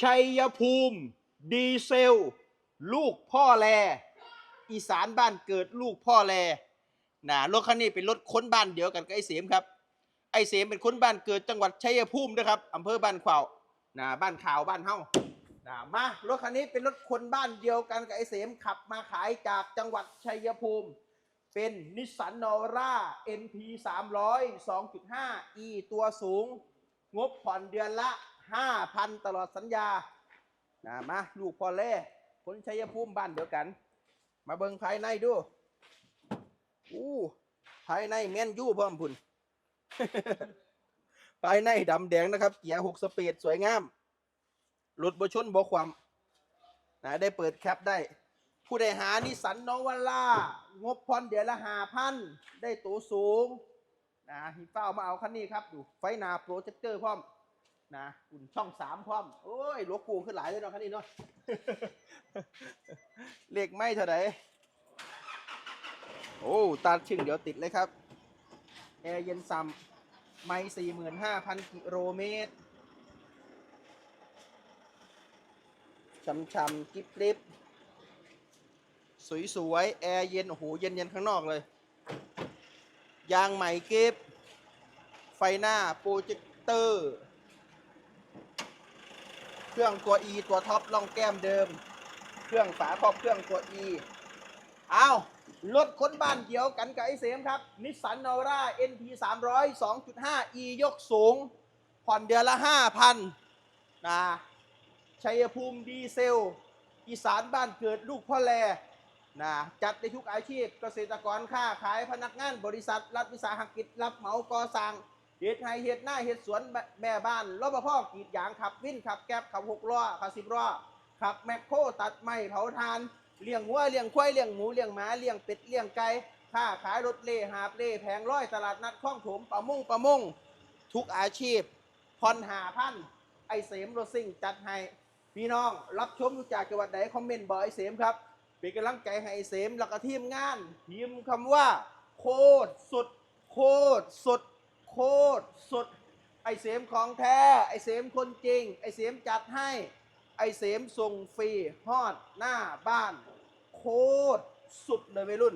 ชัยภูมิ ดีเซล ลูกพ่อแล อีสานบ้านเกิดลูกพ่อแลนะรถคันนี้เป็นรถค้นบ้านเดียวกันกับไอเสียมครับ ไอเสียมเป็นค้นบ้านเกิดจังหวัดชัยภูมินะครับอำเภอบ้านขวาวนะบ้านขาวบ้านเฮ้านะมารถคันนี้เป็นรถคนบ้านเดียวกันกับไอเสมขับมาขายจากจังหวัดชัยภูมิ เป็นนิสสันนอร่า NP 300 2.5 E ตัวสูง งบผ่อนเดือนละ 5,000 ตลอดสัญญานะมาลูกพอเล่คนชัยภูมิบ้านเดียวกัน มาเบิ่งภายในดูอู้ภายในแม่นยู่พร้อมพุ่นภายในดำแดงนะครับ เกียร์หกสปีดสวยงามรถบชนบความนะได้เปิดแคปได้ ผู้ใดหานิสันโนวาร่า งบผ่อนเดือนละหาพัน ได้ตัวสูงนะฮิเฝ้ามาเอาคันนี้ครับ ดูไฟหนาโปรเจคเตอร์พร้อม นะอุ่นช่องสามพร้อม โอ้ยหลวกูขึ้นหลายเลยเนาะคันนี้เนาะ เลขไม่เท่าไหร่โอ้ตัดชึ่งเดี๋ยวติดเลยครับ แอร์เย็นซัมไม่สี่หมื่นห้าพันกิโลเมตรช่ำๆกิบลิบสวยๆ แอร์เย็น โอ้โห เย็นๆ ข้างนอกเลย ยางใหม่เก็บ ไฟหน้า โปรเจคเตอร์ เครื่องตัว E ตัวท็อปล่องแก้มเดิม เครื่องฝาครอบเครื่องตัว E เอารถค้นบ้านเดียวกันกับไอเสมครับนิสสันนอร่า NP 300 2.5 E ยกสูง ผ่อนเดือนละ 5,000นะชัยภูมิดีเซล อีสานบ้านเกิดลูกพ่อแลนะจัดในทุกอาชีพเกษตรกรค้าขายพนักงานบริษัท รัฐวิสาหกิจรับเหมาก่อสร้าง เฮ็ดไห้เฮ็ดหน้าเฮ็ดสวนแม่บ้านรปภกรีดยางขับวินขับแก๊บขับหกล้อขับสิบล้อขับแมคโครตัดไม้เผาทานเลี้ยงวัวเลี้ยงควายเลี้ยงหมูเลี้ยงหมาเลี้ยงเป็ดเลี้ยงไก่ค้าขายรถเล่หาบเล่แผงร้อยตลาดนัดคลองถมประมงประมงทุกอาชีพผ่อนหาพันไอเสมรถซิ่งจัดให้พี่น้องรับชมดูจากจังหวัดไหนคอมเมนต์บอกไอเสมครับเป็นกำลังใจให้ไอเสมแล้วก็ทีมงานพิมพ์คำว่า โคตรสุด โคตรสุด โคตรสุด ไอเสมของแท้ ไอเสมคนจริง ไอเสมจัดให้ ไอเสมส่งฟรีฮอดหน้าบ้าน โคตรสุดเลยวัยรุ่น